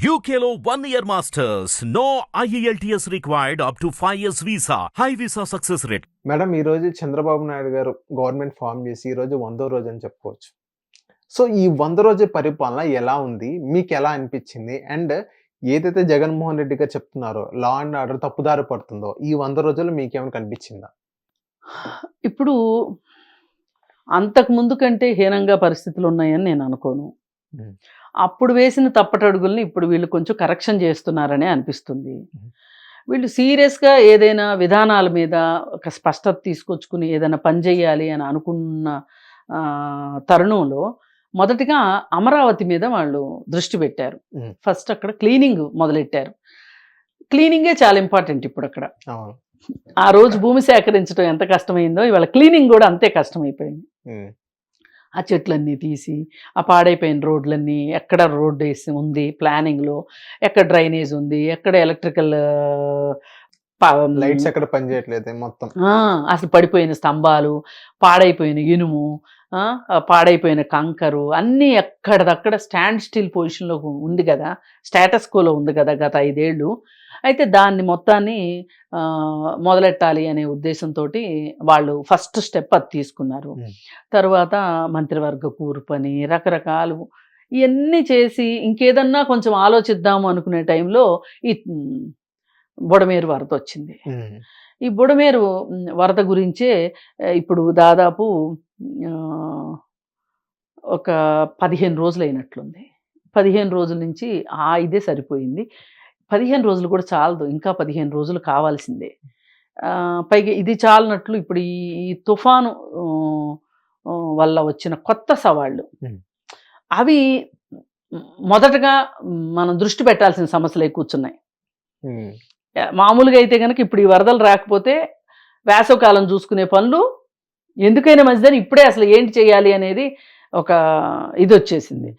One year masters. No E IELTS required up to 5 years visa. High visa success rate. Madam ఈ రోజు చంద్రబాబు నాయుడు గారు government form చేసి ఈ రోజు వందో రోజు అని చెప్పుకోవచ్చు సో ఈ వంద రోజు పరిపాలన ఎలా ఉంది మీకు ఎలా అనిపించింది అండ్ ఏదైతే జగన్మోహన్ రెడ్డి గారు చెప్తున్నారో లా అండ్ ఆర్డర్ తప్పుదారి పడుతుందో ఈ వంద రోజులు మీకేమైనా కనిపించిందా ఇప్పుడు అంతకు ముందు కంటే హీనంగా పరిస్థితులు ఉన్నాయని నేను అనుకోను Hmm. అప్పుడు వేసిన తప్పటడుగుల్ని ఇప్పుడు వీళ్ళు కొంచెం కరెక్షన్ చేస్తున్నారనే అనిపిస్తుంది. వీళ్ళు సీరియస్గా ఏదైనా విధానాల మీద ఒక స్పష్టత తీసుకొచ్చుకుని ఏదైనా పని చేయాలి అని అనుకున్న తరుణంలో మొదటిగా అమరావతి మీద వాళ్ళు దృష్టి పెట్టారు. ఫస్ట్ అక్కడ క్లీనింగ్ మొదలెట్టారు. క్లీనింగే చాలా ఇంపార్టెంట్ ఇప్పుడు అక్కడ. ఆ రోజు భూమి సేకరించడం ఎంత కష్టమైందో ఇవాళ క్లీనింగ్ కూడా అంతే కష్టమైపోయింది. ఆ చెట్లన్నీ తీసి ఆ పాడైపోయిన రోడ్లన్నీ ఎక్కడ రోడ్ వేసి ఉంది ప్లానింగ్లో ఎక్కడ డ్రైనేజ్ ఉంది ఎక్కడ ఎలక్ట్రికల్ లైట్స్ ఎక్కడ పని చేయట్లేదు మొత్తం. అసలు పడిపోయిన స్తంభాలు పాడైపోయిన ఇనుము పాడైపోయిన కంకరు అన్నీ ఎక్కడదక్కడ స్టాండ్ స్టిల్ పొజిషన్లో ఉంది కదా స్టేటస్ కోలో ఉంది కదా గత ఐదేళ్ళు. అయితే దాన్ని మొత్తాన్ని మొదలెట్టాలి అనే ఉద్దేశంతో వాళ్ళు ఫస్ట్ స్టెప్ అది తీసుకున్నారు. తర్వాత మంత్రివర్గ కూర్పని రకరకాలు ఇవన్నీ చేసి ఇంకేదన్నా కొంచెం ఆలోచిద్దాము అనుకునే టైంలో ఈ బుడమేరు వరద వచ్చింది. ఈ బుడమేరు వరద గురించే ఇప్పుడు దాదాపు ఒక పదిహేను రోజులు అయినట్లుంది. పదిహేను రోజుల నుంచి ఆ ఇదే సరిపోయింది. పదిహేను రోజులు కూడా చాలదు. ఇంకా పదిహేను రోజులు కావాల్సిందే. పైగా ఇది చాలనట్లు ఇప్పుడు ఈ తుఫాను వల్ల వచ్చిన కొత్త సవాళ్ళు. అవి మొదటగా మనం దృష్టి పెట్టాల్సిన సమస్యలు కూర్చున్నాయి. మామూలుగా అయితే కనుక ఇప్పుడు ఈ వరదలు రాకపోతే వేసవకాలం చూసుకునే పనులు ఎందుకైనా మంచిదని ఇప్పుడే అసలు ఏంటి చేయాలి అనేది ఒక ఇది వచ్చేసింది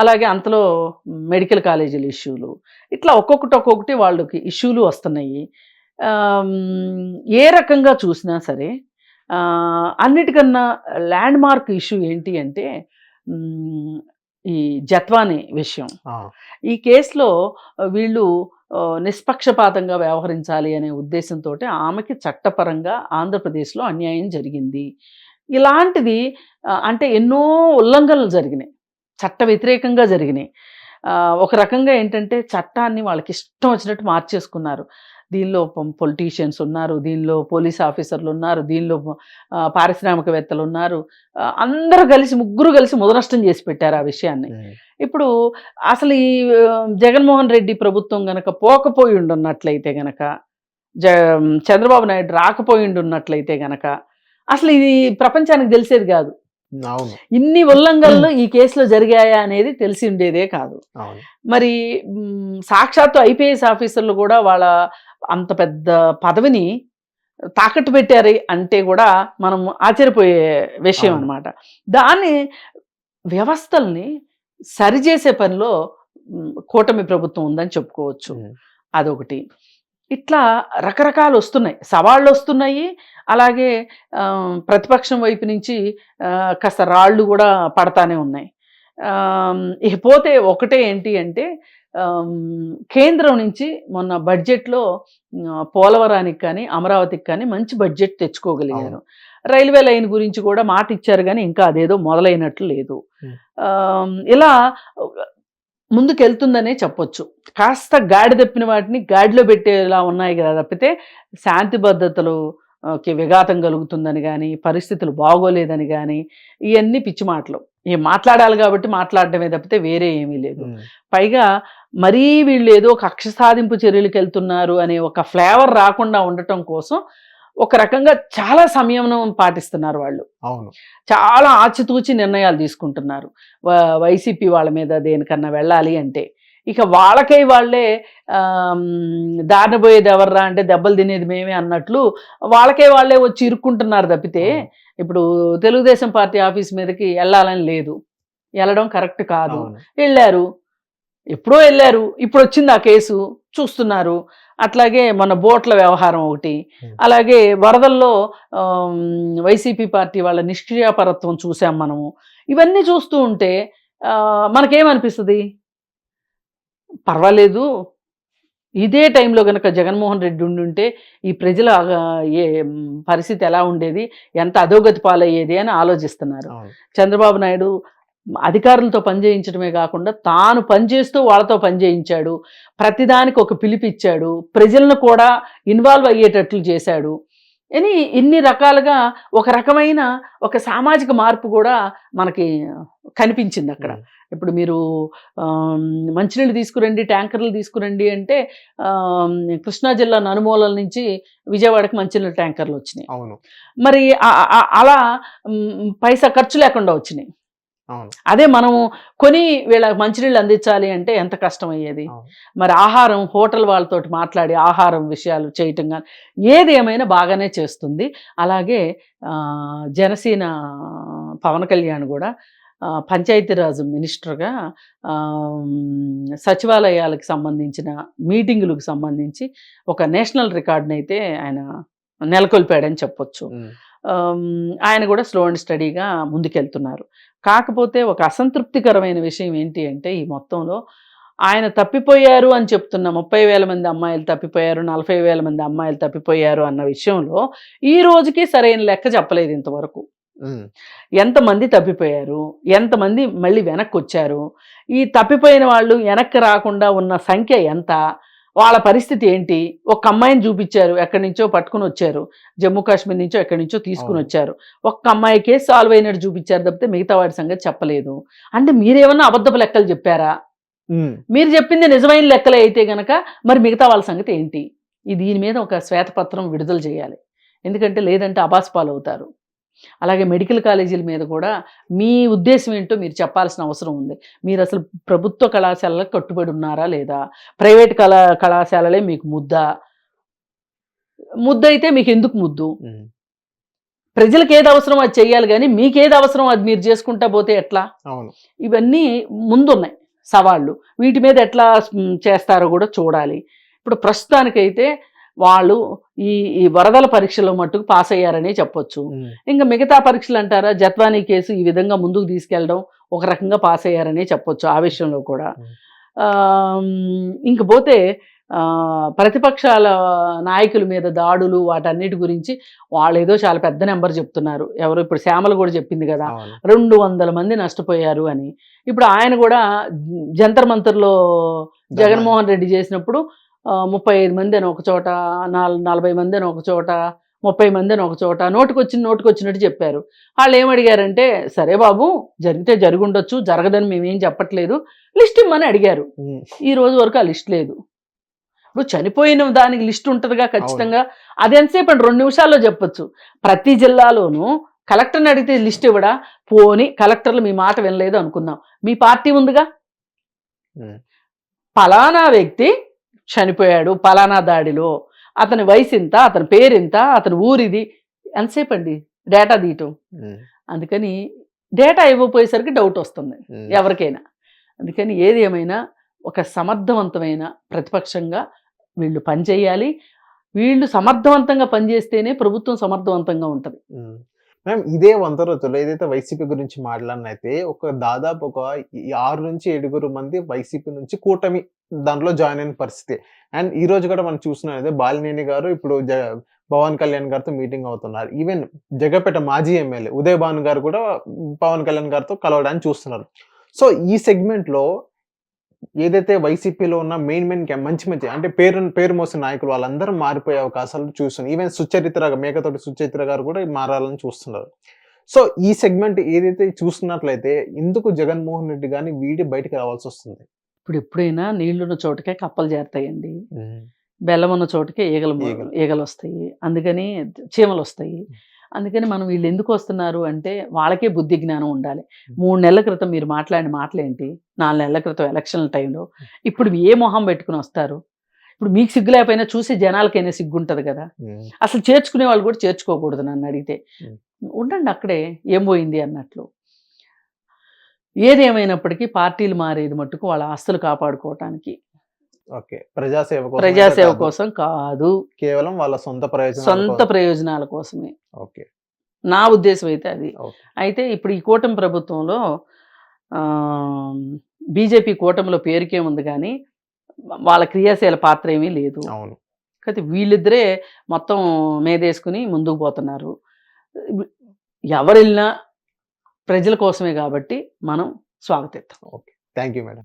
అలాగే అంతలో మెడికల్ కాలేజీల ఇష్యూలు. ఇట్లా ఒక్కొక్కటి ఒక్కొక్కటి వాళ్ళకి ఇష్యూలు వస్తున్నాయి. ఏ రకంగా చూసినా సరే అన్నిటికన్నా ల్యాండ్ మార్క్ ఇష్యూ ఏంటి అంటే ఈ జత్వాని విషయం. ఈ కేసులో వీళ్ళు నిష్పక్షపాతంగా వ్యవహరించాలి అనే ఉద్దేశంతో ఆమెకి చట్టపరంగా ఆంధ్రప్రదేశ్లో అన్యాయం జరిగింది. ఇలాంటిది అంటే ఎన్నో ఉల్లంఘనలు జరిగినాయి. చట్ట వ్యతిరేకంగా జరిగినాయి. ఒక రకంగా ఏంటంటే చట్టాన్ని వాళ్ళకి ఇష్టం వచ్చినట్టు మార్చేసుకున్నారు. దీనిలో పొలిటీషియన్స్ ఉన్నారు దీనిలో పోలీస్ ఆఫీసర్లు ఉన్నారు దీనిలో పారిశ్రామికవేత్తలు ఉన్నారు. అందరూ కలిసి ముగ్గురు కలిసి ముదనష్టం చేసి పెట్టారు ఆ విషయాన్ని. ఇప్పుడు అసలు ఈ జగన్మోహన్ రెడ్డి ప్రభుత్వం గనక పోకపోయి ఉండున్నట్లయితే గనక జ చంద్రబాబు నాయుడు రాకపోయి ఉండున్నట్లయితే గనక అసలు ఇది ప్రపంచానికి తెలిసేది కాదు. ఇన్ని ఉల్లంఘనలు ఈ కేసులో జరిగాయా అనేది తెలిసి ఉండేదే కాదు. మరి సాక్షాత్తు ఐపీఎస్ ఆఫీసర్లు కూడా వాళ్ళ అంత పెద్ద పదవిని తాకట్టు పెట్టారు అంటే కూడా మనం ఆశ్చర్యపోయే విషయం. అనమాట దాన్ని వ్యవస్థల్ని సరిచేసే పనిలో కూటమి ప్రభుత్వం ఉందని చెప్పుకోవచ్చు. అదొకటి. ఇట్లా రకరకాలు వస్తున్నాయి. సవాళ్ళు వస్తున్నాయి అలాగే ప్రతిపక్షం వైపు నుంచి కాస్త రాళ్ళు కూడా పడతానే ఉన్నాయి. ఆమ్, ఇక పోతే ఒకటే ఏంటి అంటే కేంద్రం నుంచి మొన్న బడ్జెట్లో పోలవరానికి కానీ అమరావతికి కానీ మంచి బడ్జెట్ తెచ్చుకోగలిగారు. రైల్వే లైన్ గురించి కూడా మాట ఇచ్చారు కానీ ఇంకా అదేదో మొదలైనట్లు లేదు. ఇలా ముందుకెళ్తుందనే చెప్పొచ్చు. కాస్త గాడి తప్పిన వాటిని గాడిలో పెట్టేలా ఉన్నాయి కదా తప్పితే శాంతి భద్రతలు విఘాతం కలుగుతుందని కానీ పరిస్థితులు బాగోలేదని కానీ ఇవన్నీ పిచ్చి మాటలు. ఇవి మాట్లాడాలి కాబట్టి మాట్లాడటమే తప్పితే వేరే ఏమీ లేదు. పైగా మరీ వీళ్ళు ఏదో కక్ష సాధింపు చర్యలకు వెళ్తున్నారు అనే ఒక ఫ్లేవర్ రాకుండా ఉండటం కోసం ఒక రకంగా చాలా సంయమనం పాటిస్తున్నారు వాళ్ళు. అవును. చాలా ఆచితూచి నిర్ణయాలు తీసుకుంటున్నారు. వైసీపీ వాళ్ళ మీద దేనికన్నా వెళ్ళాలి అంటే. ఇక వాళ్ళకై వాళ్ళే దారిన పోయేది ఎవర్రా అంటే దెబ్బలు తినేది మేమే అన్నట్లు వాళ్ళకే వాళ్ళే వచ్చి ఇరుక్కుంటున్నారు తప్పితే ఇప్పుడు తెలుగుదేశం పార్టీ ఆఫీస్ మీదకి వెళ్ళాలని లేదు. వెళ్ళడం కరెక్ట్ కాదు. వెళ్ళారు. ఎప్పుడో వెళ్ళారు ఇప్పుడు వచ్చింది ఆ కేసు చూస్తున్నారు. అట్లాగే మన బోట్ల వ్యవహారం ఒకటి. అలాగే వరదల్లో వైసీపీ పార్టీ వాళ్ళ నిష్క్రియాపరత్వం చూసాం మనము. ఇవన్నీ చూస్తూ ఉంటే మనకేమనిపిస్తుంది? పర్వాలేదు. ఇదే టైంలో గనక జగన్మోహన్ రెడ్డి ఉండుంటే ఈ ప్రజల ఏ పరిస్థితి ఎలా ఉండేది? ఎంత అధోగతి పాలయ్యేది అని ఆలోచిస్తున్నారు. చంద్రబాబు నాయుడు అధికారులతో పనిచేయించడమే కాకుండా తాను పనిచేస్తూ వాళ్ళతో పనిచేయించాడు ప్రతిదానికి ఒక పిలిపిచ్చాడు ప్రజలను కూడా ఇన్వాల్వ్ అయ్యేటట్లు చేశాడు. అని ఇన్ని రకాలుగా ఒక రకమైన ఒక సామాజిక మార్పు కూడా మనకి కనిపించింది అక్కడ. ఇప్పుడు మీరు మంచినీళ్ళు తీసుకురండి ట్యాంకర్లు తీసుకురండి అంటే కృష్ణా జిల్లా నలుమూలల నుంచి విజయవాడకి మంచినీళ్ళ ట్యాంకర్లు వచ్చినాయి. అవును. మరి అలా పైసా ఖర్చు లేకుండా వచ్చినాయి. అదే మనం కొని వీళ్ళ మంచినీళ్ళు అందించాలి అంటే ఎంత కష్టం అయ్యేది. మరి ఆహారం హోటల్ వాళ్ళతోటి మాట్లాడి ఆహారం విషయాలు చేయటం కానీ ఏది ఏమైనా బాగానే చేస్తుంది. అలాగే జనసేన పవన్ కళ్యాణ్ కూడా పంచాయతీరాజ్ మినిస్టర్గా సచివాలయాలకు సంబంధించిన మీటింగులకు సంబంధించి ఒక నేషనల్ రికార్డుని అయితే ఆయన నెలకొల్పాడని చెప్పొచ్చు. ఆయన కూడా స్లో అండ్ స్టడీగా ముందుకెళ్తున్నారు. కాకపోతే ఒక అసంతృప్తికరమైన విషయం ఏంటి అంటే ఈ మొత్తంలో ఆయన తప్పిపోయారు అని చెప్తున్న ముప్పై వేల మంది అమ్మాయిలు తప్పిపోయారు నలభై వేల మంది అమ్మాయిలు తప్పిపోయారు అన్న విషయంలో ఈ రోజుకి సరైన లెక్క చెప్పలేదు ఇంతవరకు. ఎంతమంది తప్పిపోయారు ఎంతమంది మళ్ళీ వెనక్కి వచ్చారు ఈ తప్పిపోయిన వాళ్ళు వెనక్కి రాకుండా ఉన్న సంఖ్య ఎంత వాళ్ళ పరిస్థితి ఏంటి? ఒక అమ్మాయిని చూపించారు ఎక్కడి నుంచో పట్టుకుని వచ్చారు. జమ్మూ కాశ్మీర్ నుంచో ఎక్కడి నుంచో తీసుకుని. వచ్చారు. ఒక్క అమ్మాయికే సాల్వ్ అయినట్టు చూపించారు తప్పితే మిగతా వాడి సంగతి చెప్పలేదు. అంటే మీరేమన్నా అబద్ధపు లెక్కలు చెప్పారా. మీరు చెప్పింది నిజమైన లెక్కలే అయితే గనక మరి మిగతా వాళ్ళ సంగతి ఏంటి? ఈ దీని మీద ఒక శ్వేతపత్రం విడుదల చేయాలి. ఎందుకంటే లేదంటే అబాస్పాలు అవుతారు అలాగే మెడికల్ కాలేజీల మీద కూడా మీ ఉద్దేశం ఏంటో మీరు చెప్పాల్సిన అవసరం ఉంది. మీరు అసలు ప్రభుత్వ కళాశాలలకు కట్టుబడి ఉన్నారా లేదా? ప్రైవేట్ కళా కళాశాలలే మీకు ముద్ద. ముద్ద అయితే మీకు ఎందుకు ముద్దు. ప్రజలకు ఏది అవసరం అది చెయ్యాలి కానీ మీకేది అవసరం అది మీరు చేసుకుంటా పోతే ఎట్లా? ఇవన్నీ ముందున్నాయి సవాళ్ళు. వీటి మీద ఎట్లా చేస్తారో కూడా చూడాలి. ఇప్పుడు ప్రస్తుతానికైతే వాళ్ళు ఈ ఈ వరదల పరీక్షలో మట్టుకు పాస్ అయ్యారనే చెప్పొచ్చు. ఇంకా మిగతా పరీక్షలు అంటారా? జత్వానీ కేసు ఈ విధంగా ముందుకు తీసుకెళ్ళడం ఒక రకంగా పాస్ అయ్యారనే చెప్పొచ్చు ఆ విషయంలో కూడా. ఆమ్, ఇంక పోతే ఆ, ప్రతిపక్షాల నాయకుల మీద దాడులు వాటన్నిటి గురించి వాళ్ళు ఏదో చాలా పెద్ద నెంబర్ చెప్తున్నారు. ఎవరు ఇప్పుడు శ్యామల కూడా చెప్పింది కదా రెండు వందల మంది నష్టపోయారు అని. ఇప్పుడు ఆయన కూడా జంతర్ మంతర్లో జగన్మోహన్ రెడ్డి చేసినప్పుడు ముప్పై ఐదు మంది అని ఒక చోట నాల్ నలభై మంది అని ఒక చోట ముప్పై మంది అని ఒక చోట నోటుకొచ్చిన నోటుకొచ్చినట్టు చెప్పారు. వాళ్ళు ఏమడిగారంటే సరే బాబు జరిగితే జరుగుండొచ్చు జరగదని మేమేం చెప్పట్లేదు లిస్ట్ ఇమ్మని అడిగారు. ఈ రోజు వరకు ఆ లిస్ట్ లేదు. ఇప్పుడు చనిపోయిన దానికి లిస్ట్ ఉంటుందిగా ఖచ్చితంగా. అది ఎంతసేపు అండి రెండు నిమిషాల్లో చెప్పొచ్చు. ప్రతి జిల్లాలోనూ కలెక్టర్ని అడిగితే లిస్ట్ ఇవ్వడా? పోని కలెక్టర్లు మీ మాట వినలేదు అనుకుందాం. మీ పార్టీ ఉందిగా. పలానా వ్యక్తి చనిపోయాడు పలానా దాడిలో అతని వయసు ఇంత అతని పేరు ఇంత అతని ఊరిది ఎంతసేపు అండి డేటా తీయటం. అందుకని డేటా ఇవ్వకపోయేసరికి డౌట్ వస్తుంది. ఎవరికైనా అందుకని ఏది ఏమైనా ఒక సమర్థవంతమైన ప్రతిపక్షంగా వీళ్ళు పనిచేయాలి వీళ్ళు సమర్థవంతంగా పనిచేస్తేనే ప్రభుత్వం సమర్థవంతంగా ఉంటుంది. మ్యామ్ ఇదే వంద రోజుల్లో ఏదైతే వైసీపీ గురించి మాట్లాడినైతే ఒక దాదాపు ఒక ఆరు నుంచి ఏడుగురు మంది వైసీపీ నుంచి కూటమి దాంట్లో జాయిన్ అయిన పరిస్థితి. అండ్ ఈ రోజు కూడా మనం చూసినది బాలినేని గారు ఇప్పుడు జ పవన్ కళ్యాణ్ గారితో మీటింగ్ అవుతున్నారు. ఈవెన్ జగపేట మాజీ ఎమ్మెల్యే ఉదయ్ భాను గారు కూడా పవన్ కళ్యాణ్ గారితో కలవడానికి చూస్తున్నారు. సో ఈ సెగ్మెంట్లో ఏదైతే వైసీపీలో ఉన్న మెయిన్ మెయిన్ మంచి మంచి అంటే పేరు పేరు మోసిన నాయకులు వాళ్ళందరూ మారిపోయే అవకాశాలు చూస్తున్నారు. ఈవెన్ సుచరిత్ర మేకతోటి సుచరిత్ర గారు కూడా మారాలని చూస్తున్నారు. సో ఈ సెగ్మెంట్ ఏదైతే చూస్తున్నట్లయితే ఎందుకు జగన్మోహన్ రెడ్డి గాని వీడి బయటికి రావాల్సి వస్తుంది. ఇప్పుడు ఎప్పుడైనా నీళ్ళున్న చోటకే కప్పలు చేరతాయండి బెల్లం ఉన్న చోటకే ఈగలు. ఈగలు. వస్తాయి. అందుకని చీమలు వస్తాయి. అందుకని మనం వీళ్ళు ఎందుకు వస్తున్నారు అంటే వాళ్ళకే బుద్ధి జ్ఞానం ఉండాలి. మూడు నెలల క్రితం మీరు మాట్లాడిన మాటలేంటి? నాలుగు నెలల క్రితం ఎలక్షన్ల టైంలో. ఇప్పుడు ఏ మొహం పెట్టుకుని వస్తారు? ఇప్పుడు మీకు సిగ్గు లేకపోయినా చూసి జనాలకైనా సిగ్గు ఉంటుంది కదా అసలు చేర్చుకునే వాళ్ళు కూడా చేర్చుకోకూడదు నన్ను అడిగితే. ఉండండి అక్కడే ఏం పోయింది అన్నట్లు. ఏది ఏమైనప్పటికీ పార్టీలు మారేది మట్టుకు వాళ్ళ ఆస్తులు కాపాడుకోవటానికి ఓకే. ప్రజాసేవ కోసం ప్రజాసేవ. కోసం కాదు. కేవలం వాళ్ళ సొంత ప్రయోజనం సొంత ప్రయోజనాల కోసమే. ఓకే. నా ఉద్దేశం అయితే అది. ఓకే. అయితే ఇప్పుడు ఈ కూటమి ప్రభుత్వంలో బీజేపీ కూటమిలో పేరుకే ఉంది కానీ వాళ్ళ క్రియాశీల పాత్ర ఏమీ లేదు. అవును. అయితే వీళ్ళిద్దరే మొత్తం మేదేసుకుని ముందుకు పోతున్నారు. ఎవరు వెళ్ళినా ప్రజల కోసమే కాబట్టి మనం స్వాగతిస్తాం thank you madam.